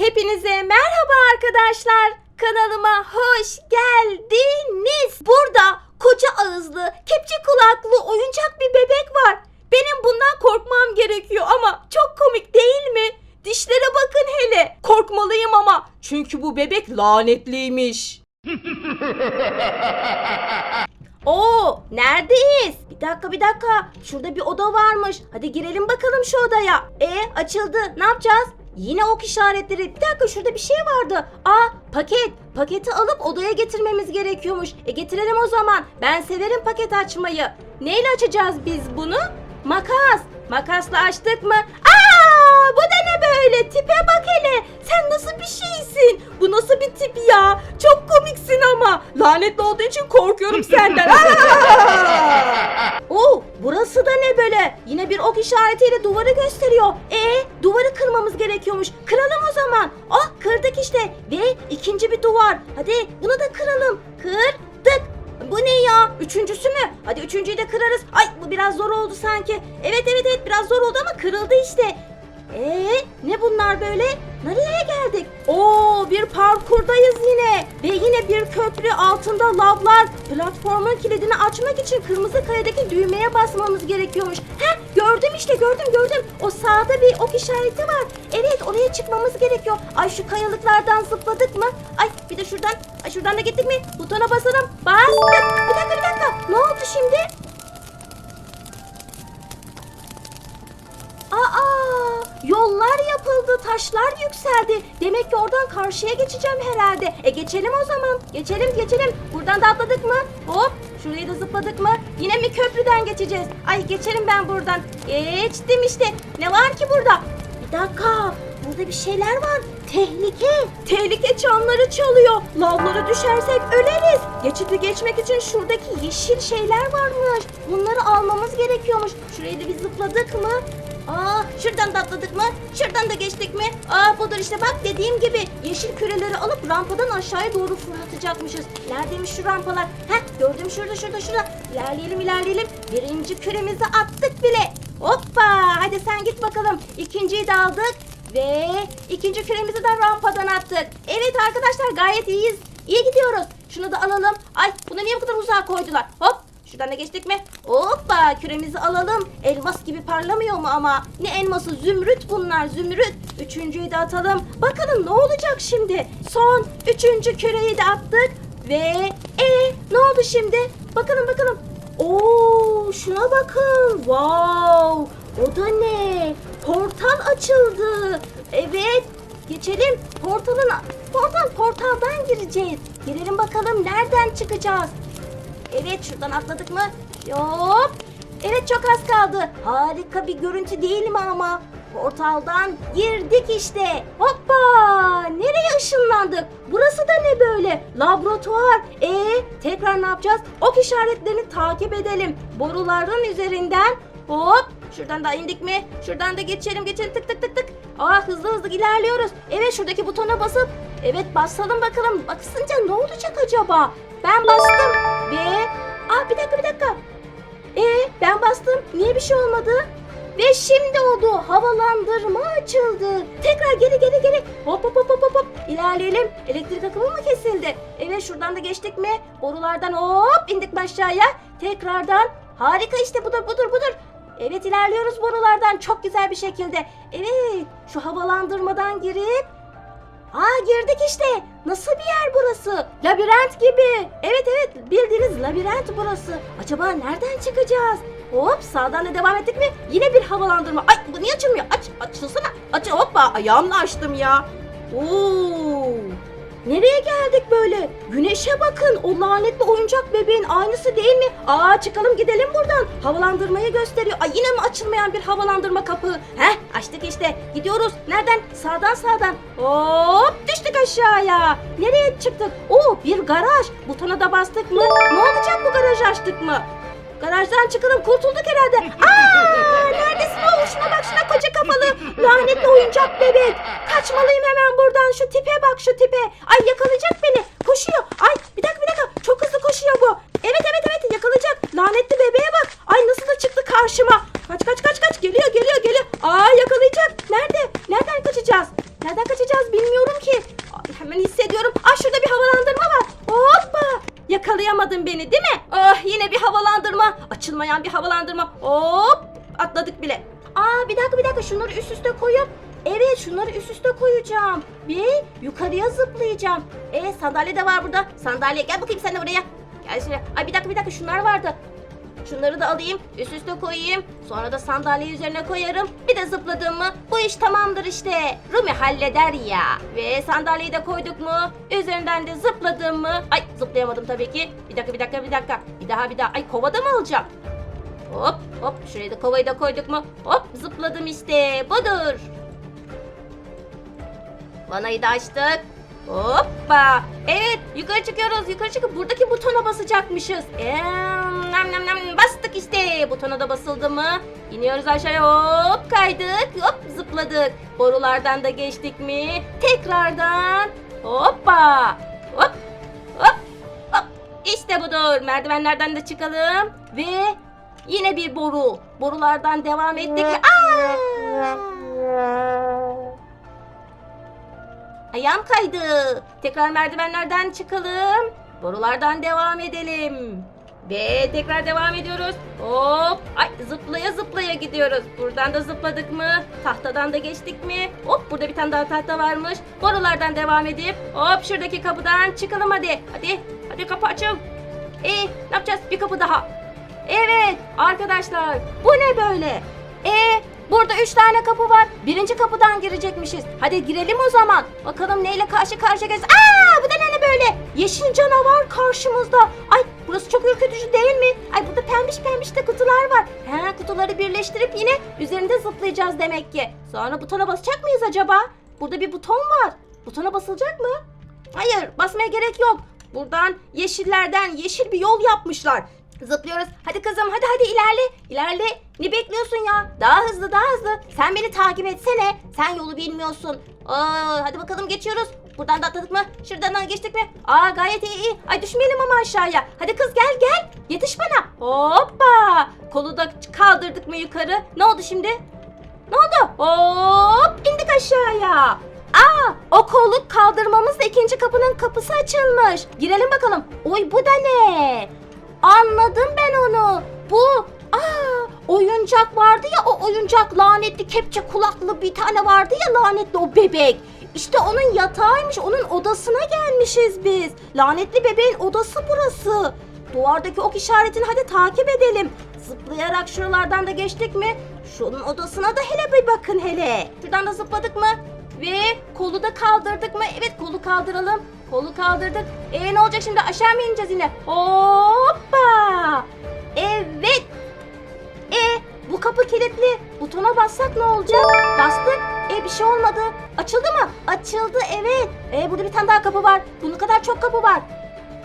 Hepinize merhaba arkadaşlar. Kanalıma hoş geldiniz. Burada koca ağızlı, kepçe kulaklı oyuncak bir bebek var. Benim bundan korkmam gerekiyor ama çok komik değil mi? Dişlere bakın hele. Korkmalıyım ama. Çünkü bu bebek lanetliymiş. Oo, neredeyiz? Bir dakika bir dakika. Şurada bir oda varmış. Hadi girelim bakalım şu odaya. E açıldı. Ne yapacağız? Yine ok işaretleri. Bir dakika şurada bir şey vardı. Aa paket. Paketi alıp odaya getirmemiz gerekiyormuş. E getirelim o zaman. Ben severim paket açmayı. Neyle açacağız biz bunu? Makas. Makasla açtık mı? Aa bu da ne böyle? Tipe bak hele. Sen nasıl bir şeysin? Bu nasıl bir tip ya? Çok komiksin ama. Lanetli olduğu için korkuyorum senden. Aa! Oo, burası da ne böyle? Yine bir ok işaretiyle duvarı gösteriyor. E, duvarı kırmamız gerekiyormuş. Kıralım o zaman. Ah, kırdık işte. Ve ikinci bir duvar. Hadi bunu da kıralım. Kırdık. Bu ne ya? Üçüncüsü mü? Hadi üçüncüyü de kırarız. Ay bu biraz zor oldu sanki. Evet evet evet biraz zor oldu ama kırıldı işte. Ee, ne bunlar böyle? Nereye geldik? Oo, bir parkurdayız yine. Ve yine bir köprü altında lavlar. Platformun kilidini açmak için kırmızı kayadaki düğmeye basmamız gerekiyormuş. Heh, gördüm işte gördüm gördüm. O sağda bir ok işareti var. Evet, oraya çıkmamız gerekiyor. Ay şu kayalıklardan zıpladık mı? Ay bir de şuradan, ay şuradan da gittik mi? Butona basalım. Bastık. Bir dakika bir dakika. Ne oldu şimdi? Taşlar yükseldi. Demek ki oradan karşıya geçeceğim herhalde. E geçelim o zaman. Geçelim, geçelim. Buradan da atladık mı? Hop, şurayı da zıpladık mı? Yine mi köprüden geçeceğiz? Ay geçelim ben buradan. Geçtim işte. Ne var ki burada? Bir dakika. Burada bir şeyler var. Tehlike. Tehlike çanları çalıyor. Lavlara düşersek öleriz. Geçidi geçmek için şuradaki yeşil şeyler varmış. Bunları almamız gerekiyormuş. Şurayı da bir zıpladık mı? Aa, şuradan da atladık mı? Şuradan da geçtik mi? Aa, budur işte bak dediğim gibi yeşil küreleri alıp rampadan aşağıya doğru fırlatacakmışız. Neredeymiş şu rampalar? Heh, gördüm şurada şurada şurada. İlerleyelim ilerleyelim. Birinci küremizi attık bile. Hoppa, hadi sen git bakalım. İkinciyi de aldık. Ve ikinci küremizi de rampadan attık. Evet arkadaşlar gayet iyiyiz. İyi gidiyoruz. Şunu da alalım. Ay bunu niye bu kadar uzağa koydular? Hop Şuradan da geçtik mi? Hoppa küremizi alalım. Elmas gibi parlamıyor mu ama? Ne elması? Zümrüt bunlar zümrüt. Üçüncüyü de atalım. Bakalım ne olacak şimdi? Son üçüncü küreyi de attık. Ve e ne oldu şimdi? Bakalım bakalım. Oo şuna bakın. Wow. O da ne? Portal açıldı. Evet. Geçelim. Portalın portal portaldan gireceğiz. Girelim bakalım nereden çıkacağız? Evet şuradan atladık mı? Hop. Evet çok az kaldı. Harika bir görüntü değil mi ama? Portaldan girdik işte. Hoppa! Nereye ışınlandık? Burası da ne böyle? Laboratuvar. E tekrar ne yapacağız? Ok işaretlerini takip edelim. Boruların üzerinden hop Şuradan da indik mi? Şuradan da geçelim geçelim tık tık tık tık. Aa hızlı hızlı ilerliyoruz. Evet şuradaki butona basıp evet basalım bakalım. Basınca ne olacak acaba? Ben bastım ve aa bir dakika bir dakika. E ben bastım. Niye bir şey olmadı? Ve şimdi oldu. Havalandırma açıldı. Tekrar geri geri geri. Hop hop hop hop hop. İlerleyelim. Elektrik akımı mı kesildi? Evet şuradan da geçtik mi? Borulardan hop indik aşağıya. Tekrardan. Harika işte budur budur budur. Evet ilerliyoruz borulardan çok güzel bir şekilde. Evet şu havalandırmadan girip Aa girdik işte. Nasıl bir yer burası? Labirent gibi. Evet evet bildiğiniz labirent burası. Acaba nereden çıkacağız? Hop sağdan da devam ettik mi? Yine bir havalandırma. Ay bu niye açılmıyor? Aç açılsana. Aç hoppa ayağımla açtım ya. Oo. Nereye geldik böyle? Güneşe bakın. O lanetli oyuncak bebeğin aynısı değil mi? Aa çıkalım gidelim buradan. Havalandırmayı gösteriyor. Ay yine mi açılmayan bir havalandırma kapı? Heh açtık işte. Gidiyoruz. Nereden? Sağdan sağdan. Hop düştük aşağıya. Nereye çıktık? Oo bir garaj. Butona da bastık mı? Ne olacak bu garajı açtık mı? Garajdan çıkalım kurtulduk herhalde. Aa neredesin oğlum şuna bak şuna koca kafalı lanetli oyuncak bebek. Kaçmalıyım hemen buradan şu tipe bak şu tipe. Ay yakalayacak beni koşuyor. Ay bir dakika bir dakika çok hızlı koşuyor bu. Evet evet evet yakalayacak. Lanetli bebeğe bak. Ay nasıl da çıktı karşıma. Kaç kaç kaç kaç geliyor geliyor geliyor. Aa yakalayacak. Nerede? Nereden kaçacağız? Nereden kaçacağız bilmiyorum ki. Ay, hemen hissediyorum. Ah şurada bir havalandırma var. Hoppa. Yakalayamadın beni değil mi? Ah yine bir havalandırma. Açılmayan bir havalandırma. Hop atladık bile. Aa bir dakika bir dakika şunları üst üste koyup Evet şunları üst üste koyacağım. Ve yukarıya zıplayacağım. E sandalye de var burada. Sandalye gel bakayım sen de buraya. Gel şuraya. Ay bir dakika bir dakika şunlar vardı. Şunları da alayım, üst üste koyayım. Sonra da sandalye üzerine koyarım. Bir de zıpladım mı bu iş tamamdır işte. Rumi halleder ya. Ve sandalyeyi de koyduk mu? Üzerinden de zıpladım mı? Ay zıplayamadım tabii ki. Bir dakika bir dakika bir dakika. Bir daha bir daha. Ay kovada mı alacağım? Hop hop şuraya da kovayı da koyduk mu? Hop zıpladım işte. Budur. Vanayı da açtık. Hoppa. Evet yukarı çıkıyoruz. Yukarı çıkıp buradaki butona basacakmışız. Eee, nam nam nam bastık işte. Butona da basıldı mı? İniyoruz aşağıya hop kaydık. Hop zıpladık. Borulardan da geçtik mi? Tekrardan. Hoppa. Hop hop hop. İşte budur. Merdivenlerden de çıkalım. Ve yine bir boru. Borulardan devam ettik. Aa! Ayağım kaydı. Tekrar merdivenlerden çıkalım. Borulardan devam edelim. Ve tekrar devam ediyoruz. Hop! Ay zıplaya zıplaya gidiyoruz. Buradan da zıpladık mı? Tahtadan da geçtik mi? Hop burada bir tane daha tahta varmış. Borulardan devam edip hop şuradaki kapıdan çıkalım hadi. Hadi. Hadi kapı açıl. E ne yapacağız? Bir kapı daha. Evet arkadaşlar bu ne böyle? E burada üç tane kapı var. Birinci kapıdan girecekmişiz. Hadi girelim o zaman. Bakalım neyle karşı karşıya geleceğiz. Aa bu da ne böyle? Yeşil canavar karşımızda. Ay burası çok ürkütücü değil mi? Ay burada pembiş pembiş de kutular var. He kutuları birleştirip yine üzerinde zıplayacağız demek ki. Sonra butona basacak mıyız acaba? Burada bir buton var. Butona basılacak mı? Hayır basmaya gerek yok. Buradan yeşillerden yeşil bir yol yapmışlar. Zıplıyoruz. Hadi kızım hadi hadi ilerle. İlerle. Ne bekliyorsun ya? Daha hızlı daha hızlı. Sen beni takip etsene. Sen yolu bilmiyorsun. Aa, hadi bakalım geçiyoruz. Buradan da atladık mı? Şuradan da geçtik mi? Aa gayet iyi iyi. Ay düşmeyelim ama aşağıya. Hadi kız gel gel. Yetiş bana. Hoppa. Kolu da kaldırdık mı yukarı? Ne oldu şimdi? Ne oldu? Hop indik aşağıya. Aa o kolu kaldırmamızla ikinci kapının kapısı açılmış. Girelim bakalım. Oy bu da ne? Anladım ben onu. Bu aa oyuncak vardı ya o oyuncak lanetli kepçe kulaklı bir tane vardı ya lanetli o bebek. İşte onun yatağıymış. Onun odasına gelmişiz biz. Lanetli bebeğin odası burası. Duvardaki ok işaretini hadi takip edelim. Zıplayarak şuralardan da geçtik mi? Şunun odasına da hele bir bakın hele. Şuradan da zıpladık mı? Ve kolu da kaldırdık mı? Evet kolu kaldıralım. Kolu kaldırdık. E ne olacak şimdi? Aşağı mı ineceğiz yine? Hoppa! Evet. E bu kapı kilitli. Butona bassak ne olacak? Bastık. E bir şey olmadı. Açıldı mı? Açıldı evet. E burada bir tane daha kapı var. Bunun kadar çok kapı var.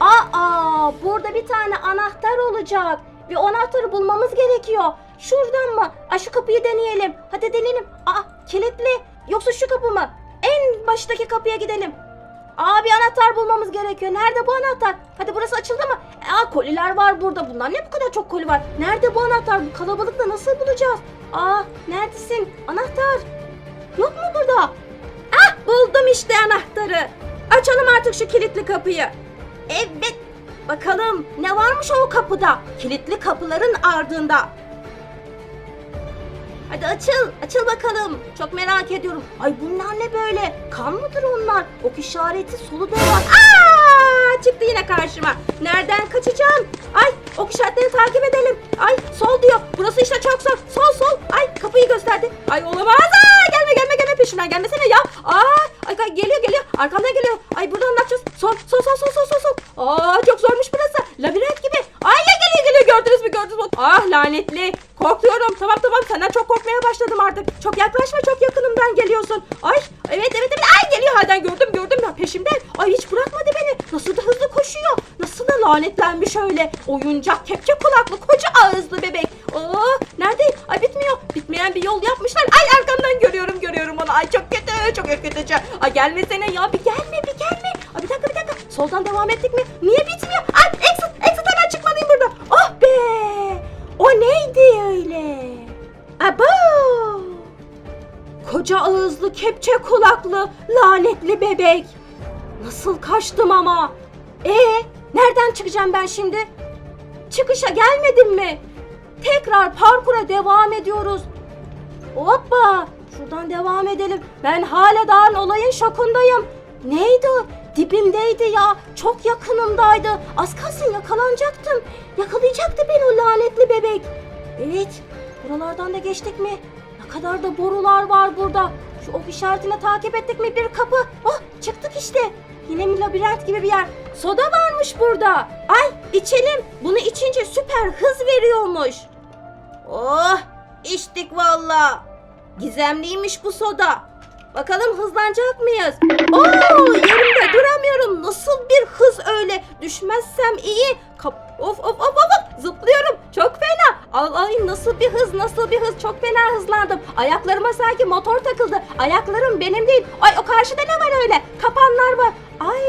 Aa burada bir tane anahtar olacak. Ve o anahtarı bulmamız gerekiyor. Şuradan mı? Aa, kapıyı deneyelim. Hadi deneyelim. Aa kilitli. Yoksa şu kapı mı? En baştaki kapıya gidelim. Aa bir anahtar bulmamız gerekiyor. Nerede bu anahtar? Hadi burası açıldı mı? Aa koliler var burada. Bunlar ne bu kadar çok koli var? Nerede bu anahtar? Bu kalabalıkta nasıl bulacağız? Aa neredesin? Anahtar. Yok mu burada? Ah buldum işte anahtarı. Açalım artık şu kilitli kapıyı. Evet. Bakalım ne varmış o kapıda? Kilitli kapıların ardında. Hadi açıl, açıl bakalım. Çok merak ediyorum. Ay bunlar ne böyle? Kan mıdır onlar? Ok işareti solu da var. Aa! Çıktı yine karşıma. Nereden kaçacağım? Ay ok işaretlerini takip edelim. Ay sol diyor. Burası işte çok zor. Sol sol. Ay kapıyı gösterdi. Ay olamaz. Aa! Gelme gelme gelme peşimden gelmesene ya. Aa! Ay ay, geliyor geliyor. Arkamdan geliyor. Ay buradan ne yapacağız? Sol sol sol sol sol sol. Aa çok zormuş burası. Labirent gibi. Ay ya geliyor gördünüz mü gördünüz mü? Ah lanetli. Korkuyorum. Tamam tamam senden çok korkmaya başladım artık. Çok yaklaşma çok yakınımdan geliyorsun. Ay evet evet evet. Ay geliyor halden gördüm gördüm ya peşimden. Ay hiç bırakmadı beni. Nasıl da hızlı koşuyor. Nasıl da lanetlenmiş öyle. Oyuncak kepçe kulaklı koca ağızlı bebek. Oh neredeyim? Ay bitmiyor. Bitmeyen bir yol yapmışlar. Ay arkamdan görüyorum görüyorum onu. Ay çok kötü çok ürkütücü. Ay gelmesene ya bir gelme bir gelme. Ay bir dakika bir dakika. Soldan devam ettik mi? Niye bitmiyor? Kulaklı, lanetli bebek. Nasıl kaçtım ama? E nereden çıkacağım ben şimdi? Çıkışa gelmedim mi? Tekrar parkura devam ediyoruz. Hoppa! Şuradan devam edelim. Ben hala daha olayın şokundayım. Neydi? Dibimdeydi ya. Çok yakınımdaydı. Az kalsın yakalanacaktım. Yakalayacaktı beni o lanetli bebek. Evet. Buralardan da geçtik mi? Ne kadar da borular var burada. Şu ok işaretini takip ettik mi? Bir kapı. Oh çıktık işte. Yine mi labirent gibi bir yer? Soda varmış burada. Ay içelim. Bunu içince süper hız veriyormuş. Oh içtik valla. Gizemliymiş bu soda. Bakalım hızlanacak mıyız? Oo yerimde duramıyorum. Nasıl bir hız öyle? Düşmezsem iyi. Kap of of of of zıplıyorum. Çok fena. Ay, nasıl bir hız nasıl bir hız. Çok fena hızlandım. Ayaklarıma sanki motor takıldı. Ayaklarım benim değil. Ay o karşıda ne var öyle? Kapanlar var. Ay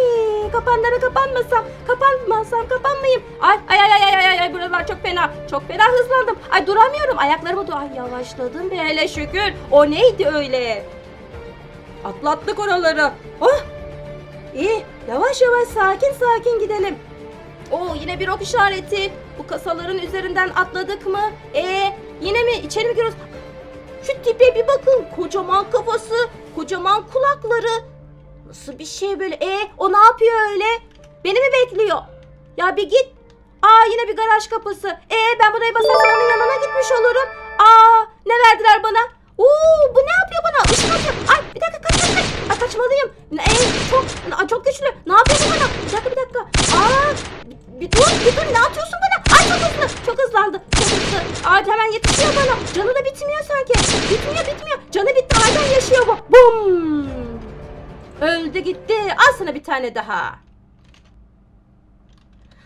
kapanlara kapanmasam, kapanmasam kapanmayayım. Ay ay ay ay ay ay ay buralar çok fena. Çok fena hızlandım. Ay duramıyorum. Ayaklarımı dur. Ay yavaşladım be hele şükür. O neydi öyle? Atlattık oraları. Oh! İyi. Yavaş yavaş sakin sakin gidelim. Oo yine bir ok işareti. Bu kasaların üzerinden atladık mı? E yine mi? İçeri mi giriyoruz? Şu tipe bir bakın. Kocaman kafası, kocaman kulakları. Nasıl bir şey böyle? E o ne yapıyor öyle? Beni mi bekliyor? Ya bir git. Aa yine bir garaj kapısı. E ben buraya basarsam onun yanına gitmiş olurum. Aa ne verdiler bana? Oo bu ne yapıyor bana? Işın atıyor. Ay bir dakika kaç kaç kaç. Ay kaçmalıyım. Ne, e, çok çok güçlü. Ne yapıyor bana? Bir dakika bir dakika. Aa bir, dur bir dur ne atıyorsun bana? Ay çok hızlı. Çok hızlandı. Çok. Ay hemen yetişiyor bana. Canı da bitmiyor sanki. Bitmiyor bitmiyor. Canı bitti hala yaşıyor bu. Bum. Öldü gitti. Al sana bir tane daha.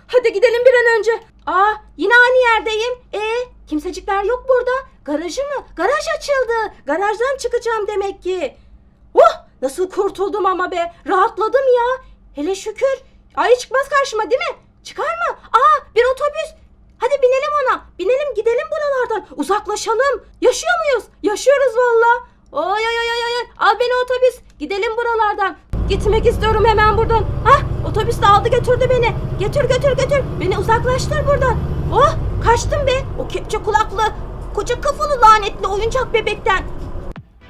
Hadi gidelim bir an önce. Aa yine aynı yerdeyim. E kimsecikler yok burada. Garajı mı? Garaj açıldı. Garajdan çıkacağım demek ki. Oh nasıl kurtuldum ama be. Rahatladım ya. Hele şükür. Ay çıkmaz karşıma değil mi? Çıkar mı? Aa bir otobüs. Hadi binelim ona. Binelim gidelim buralardan. Uzaklaşalım. Yaşıyor muyuz? Yaşıyoruz valla. Oy oy oy oy. Al beni otobüs. Gidelim buralardan. Gitmek istiyorum hemen buradan. Hah otobüs de aldı götürdü beni. Götür götür götür. Beni uzaklaştır buradan. Oh kaçtım be. O kepçe kulaklı. Koca kafalı lanetli oyuncak bebekten.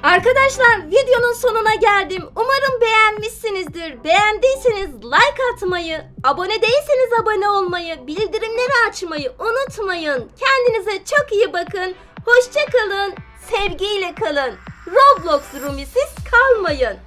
Arkadaşlar videonun sonuna geldim. Umarım beğenmişsinizdir. Beğendiyseniz like atmayı, abone değilseniz abone olmayı, bildirimleri açmayı unutmayın. Kendinize çok iyi bakın. Hoşça kalın. Sevgiyle kalın. Roblox Rumi'siz kalmayın.